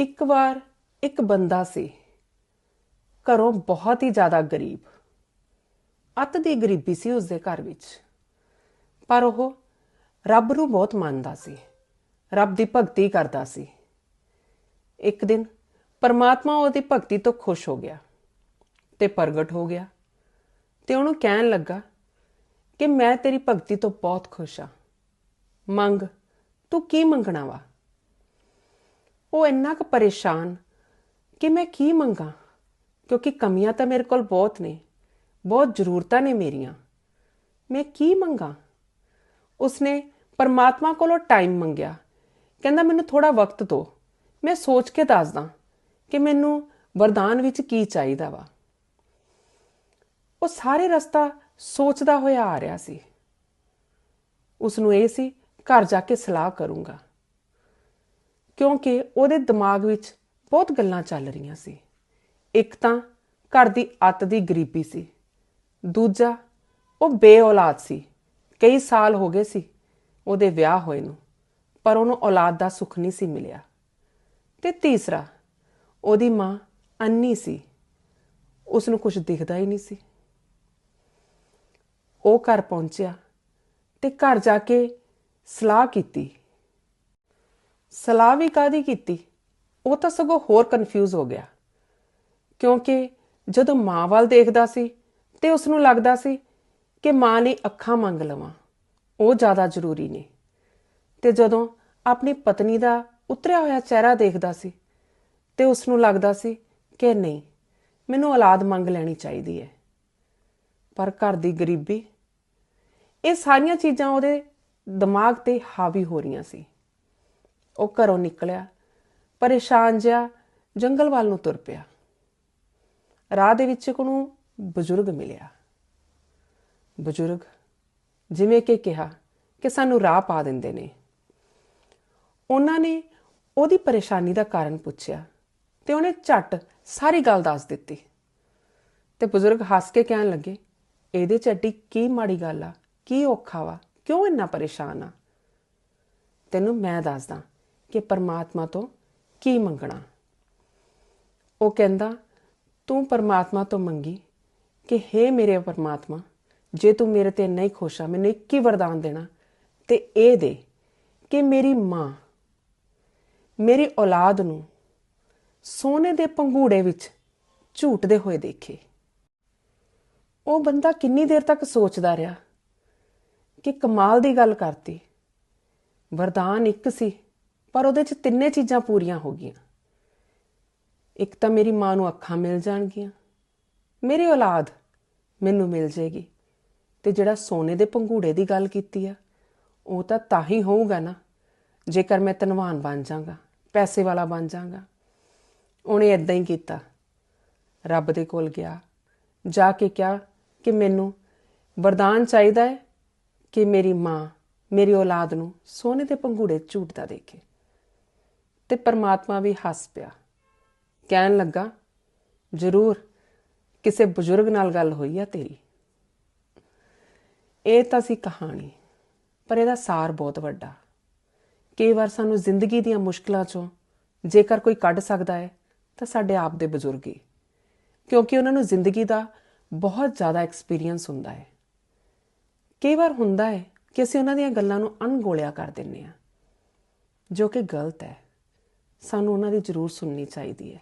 ਇੱਕ ਵਾਰ ਇੱਕ ਬੰਦਾ ਸੀ। ਘਰੋਂ ਬਹੁਤ ਹੀ ਜ਼ਿਆਦਾ ਗਰੀਬ। ਅੱਤ ਦੀ ਗਰੀਬੀ ਸੀ ਉਸਦੇ ਘਰ ਵਿੱਚ। ਪਰ ਉਹ ਰੱਬ ਨੂੰ ਬਹੁਤ ਮੰਨਦਾ ਸੀ। ਰੱਬ ਦੀ ਭਗਤੀ ਕਰਦਾ ਸੀ। ਇੱਕ ਦਿਨ ਪਰਮਾਤਮਾ ਉਹਦੀ ਭਗਤੀ ਤੋਂ ਖੁਸ਼ ਹੋ ਗਿਆ ਤੇ ਪ੍ਰਗਟ ਹੋ ਗਿਆ ਤੇ ਉਹਨੂੰ ਕਹਿਣ ਲੱਗਾ ਕਿ ਮੈਂ ਤੇਰੀ ਭਗਤੀ ਤੋਂ ਬਹੁਤ ਖੁਸ਼ ਹਾਂ। ਮੰਗ, ਤੂੰ ਕੀ ਮੰਗਣਾ ਵਾ? ਉਹ ਇੰਨਾ ਕੁ ਪਰੇਸ਼ਾਨ ਕਿ ਮੈਂ ਕੀ ਮੰਗਾ? ਕਿਉਂਕਿ ਕਮੀਆਂ ਤਾਂ ਮੇਰੇ ਕੋਲ ਬਹੁਤ ਨੇ, ਬਹੁਤ ਜ਼ਰੂਰਤਾਂ ਨੇ ਮੇਰੀਆਂ। ਮੈਂ ਕੀ ਮੰਗਾ? ਉਸਨੇ ਪਰਮਾਤਮਾ ਕੋਲੋਂ ਟਾਈਮ ਮੰਗਿਆ। ਕਹਿੰਦਾ, ਮੈਨੂੰ ਥੋੜਾ ਵਕਤ ਦਿਓ। ਮੈਂ ਸੋਚ ਕੇ ਦੱਸਦਾ ਕਿ ਮੈਨੂੰ ਵਰਦਾਨ ਵਿੱਚ ਕੀ ਚਾਹੀਦਾ ਵਾ। ਉਹ ਸਾਰੇ ਰਸਤਾ ਸੋਚਦਾ ਹੋਇਆ ਆ ਰਿਹਾ ਸੀ। ਉਸ ਨੂੰ ਇਹ ਸੀ, ਘਰ ਜਾ ਕੇ ਸਲਾਹ ਕਰੂੰਗਾ। ਕਿਉਂਕਿ ਉਹਦੇ ਦਿਮਾਗ ਵਿੱਚ ਬਹੁਤ ਗੱਲਾਂ ਚੱਲ ਰਹੀਆਂ ਸੀ। ਇੱਕ ਤਾਂ ਘਰ ਦੀ ਅੱਤ ਦੀ ਗਰੀਬੀ ਸੀ। ਦੂਜਾ, ਉਹ ਬੇਔਲਾਦ ਸੀ। ਕਈ ਸਾਲ ਹੋ ਗਏ ਸੀ ਉਹਦੇ ਵਿਆਹ ਹੋਏ ਨੂੰ, ਪਰ ਉਹਨੂੰ ਔਲਾਦ ਦਾ ਸੁੱਖ ਨਹੀਂ ਸੀ ਮਿਲਿਆ। ਤੇ ਤੀਸਰਾ, ਉਹਦੀ ਮਾਂ ਅੰਨੀ ਸੀ। ਉਸ ਨੂੰ ਕੁਝ ਦਿਖਦਾ ਹੀ ਨਹੀਂ ਸੀ। ਉਹ ਘਰ ਪਹੁੰਚਿਆ ਤੇ ਘਰ ਜਾ ਕੇ ਸਲਾਹ ਕੀਤੀ ਸਲਾਹ ਵੀ ਕਾਦੀ ਕੀਤੀ? ਉਹ ਤਾਂ ਸਗੋਂ ਹੋਰ ਕਨਫਿਊਜ਼ ਹੋ ਗਿਆ। ਕਿਉਂਕਿ ਜਦੋਂ ਮਾਂ ਵੱਲ ਦੇਖਦਾ ਸੀ ਤੇ ਉਸ ਨੂੰ ਲੱਗਦਾ ਸੀ ਕਿ ਮਾਂ ਲਈ ਅੱਖਾਂ ਮੰਗ ਲਵਾਂ, ਉਹ ਜ਼ਿਆਦਾ ਜ਼ਰੂਰੀ ਨੇ। ਤੇ ਜਦੋਂ ਆਪਣੀ ਪਤਨੀ ਦਾ ਉਤਰਿਆ ਹੋਇਆ ਚਿਹਰਾ ਦੇਖਦਾ ਸੀ ਤੇ ਉਸ ਨੂੰ ਲੱਗਦਾ ਸੀ ਕਿ ਨਹੀਂ, ਮੈਨੂੰ ਔਲਾਦ ਮੰਗ ਲੈਣੀ ਚਾਹੀਦੀ ਹੈ। ਪਰ ਘਰ ਦੀ ਗਰੀਬੀ, ਇਹ ਸਾਰੀਆਂ ਚੀਜ਼ਾਂ ਉਹਦੇ ਦਿਮਾਗ ਤੇ ਹਾਵੀ ਹੋ ਰਹੀਆਂ ਸੀ। ਉਹ ਘਰੋਂ ਨਿਕਲਿਆ, ਪਰੇਸ਼ਾਨ ਜਿਹਾ ਜੰਗਲ ਵੱਲ ਨੂੰ ਤੁਰ ਪਿਆ। ਰਾਹ ਦੇ ਵਿੱਚ ਇੱਕ ਨੂੰ ਬਜ਼ੁਰਗ ਮਿਲਿਆ। ਬਜ਼ੁਰਗ, ਜਿਵੇਂ ਕਿ ਕਿਹਾ ਕਿ ਸਾਨੂੰ ਰਾਹ ਪਾ ਦਿੰਦੇ ਨੇ। ਉਹਨਾਂ ਨੇ ਉਹਦੀ ਪਰੇਸ਼ਾਨੀ ਦਾ ਕਾਰਨ ਪੁੱਛਿਆ ਤੇ ਉਹਨੇ ਝੱਟ ਸਾਰੀ ਗੱਲ ਦੱਸ ਦਿੱਤੀ। ਤੇ ਬਜ਼ੁਰਗ ਹੱਸ ਕੇ ਕਹਿਣ ਲੱਗੇ, ਇਹਦੇ ਚ ਐਡੀ ਕੀ ਮਾੜੀ ਗੱਲ ਆ? ਕੀ ਔਖਾ ਵਾ? ਕਿਉਂ ਇੰਨਾ ਪਰੇਸ਼ਾਨ ਆ? ਤੈਨੂੰ ਮੈਂ ਦੱਸਦਾ ਕਿ ਪਰਮਾਤਮਾ ਤੋਂ ਕੀ ਮੰਗਣਾ? ਉਹ ਕਹਿੰਦਾ, ਤੂੰ ਪਰਮਾਤਮਾ ਤੋਂ ਮੰਗੀ ਕਿ हे ਮੇਰੇ ਪਰਮਾਤਮਾ, ਜੇ ਤੂੰ ਮੇਰੇ ਤੇ ਨਹੀਂ ਖੁਸ਼ ਆ, ਮੈਨੂੰ ਇੱਕ ਹੀ ਵਰਦਾਨ ਦੇਣਾ ਤੇ ਇਹ ਦੇ ਕਿ ਮੇਰੀ ਮਾਂ ਮੇਰੀ ਔਲਾਦ ਨੂੰ ਸੋਨੇ ਦੇ ਪੰਘੂੜੇ ਵਿੱਚ ਝੂਟਦੇ ਹੋਏ ਦੇਖੇ। ਉਹ ਬੰਦਾ ਕਿੰਨੀ ਦੇਰ ਤੱਕ ਸੋਚਦਾ ਰਿਹਾ ਕਿ ਕਮਾਲ ਦੀ ਗੱਲ ਕਰਤੀ। ਵਰਦਾਨ ਇੱਕ ਸੀ ਪਰ ਉਹਦੇ ਚ ਤਿੰਨੇ ਚੀਜ਼ਾਂ ਪੂਰੀਆਂ ਹੋ ਗਈਆਂ। ਇੱਕ ਤਾਂ ਮੇਰੀ ਮਾਂ ਨੂੰ ਅੱਖਾਂ ਮਿਲ ਜਾਣਗੀਆਂ। ਮੇਰੀ ਔਲਾਦ ਮੈਨੂੰ ਮਿਲ ਜੇਗੀ। ਤੇ ਜਿਹੜਾ ਸੋਨੇ ਦੇ ਪੰਘੂੜੇ ਦੀ ਗੱਲ ਕੀਤੀ ਆ, ਉਹ ਤਾਂ ਤਾਂ ਹੀ ਹੋਊਗਾ ਨਾ, ਜੇਕਰ ਮੈਂ ਧਨਵਾਨ ਬਣ ਜਾਗਾ ਪੈਸੇ ਵਾਲਾ ਬਣ ਜਾਗਾ ਉਹਨੇ ਇਦਾਂ ਹੀ ਕੀਤਾ। ਰੱਬ ਦੇ ਕੋਲ ਗਿਆ। ਜਾ ਕੇ ਕਿਹਾ ਕਿ ਮੈਨੂੰ ਵਰਦਾਨ ਚਾਹੀਦਾ ਹੈ ਕਿ ਮੇਰੀ ਮਾਂ, ਮੇਰੀ ਔਲਾਦ ਨੂੰ ਸੋਨੇ ਦੇ ਪੰਘੂੜੇ ਝੂਟਦਾ ਦੇਖੇ। ਤੇ ਪਰਮਾਤਮਾ ਵੀ ਹੱਸ ਪਿਆ। ਕਹਿਣ ਲੱਗਾ, ਜ਼ਰੂਰ, ਕਿਸੇ ਬਜ਼ੁਰਗ ਨਾਲ ਗੱਲ ਹੋਈ ਆ ਤੇਰੀ। ਇਹ ਤਾਂ ਸੀ ਕਹਾਣੀ, ਪਰ ਇਹਦਾ ਸਾਰ ਬਹੁਤ ਵੱਡਾ। ਕਈ ਵਾਰ ਸਾਨੂੰ ਜ਼ਿੰਦਗੀ ਦੀਆਂ ਮੁਸ਼ਕਲਾਂ ਚੋਂ ਜੇਕਰ ਕੋਈ ਕੱਢ ਸਕਦਾ ਹੈ, ਤਾਂ ਸਾਡੇ ਆਪ ਦੇ ਬਜ਼ੁਰਗ ਹੀ। ਕਿਉਂਕਿ ਉਹਨਾਂ ਨੂੰ ਜ਼ਿੰਦਗੀ ਦਾ ਬਹੁਤ ਜ਼ਿਆਦਾ ਐਕਸਪੀਰੀਅੰਸ ਹੁੰਦਾ ਹੈ। ਕਈ ਵਾਰ ਹੁੰਦਾ ਹੈ ਕਿ ਅਸੀਂ ਉਹਨਾਂ ਦੀਆਂ ਗੱਲਾਂ ਨੂੰ ਅਣਗੋਲਿਆ ਕਰ ਦਿੰਨੇ ਆ ਜੋ ਕਿ ਗਲਤ ਹੈ। ਸਾਨੂੰ ਉਹਨਾਂ ਦੀ ਜ਼ਰੂਰ ਸੁਣਨੀ ਚਾਹੀਦੀ ਹੈ।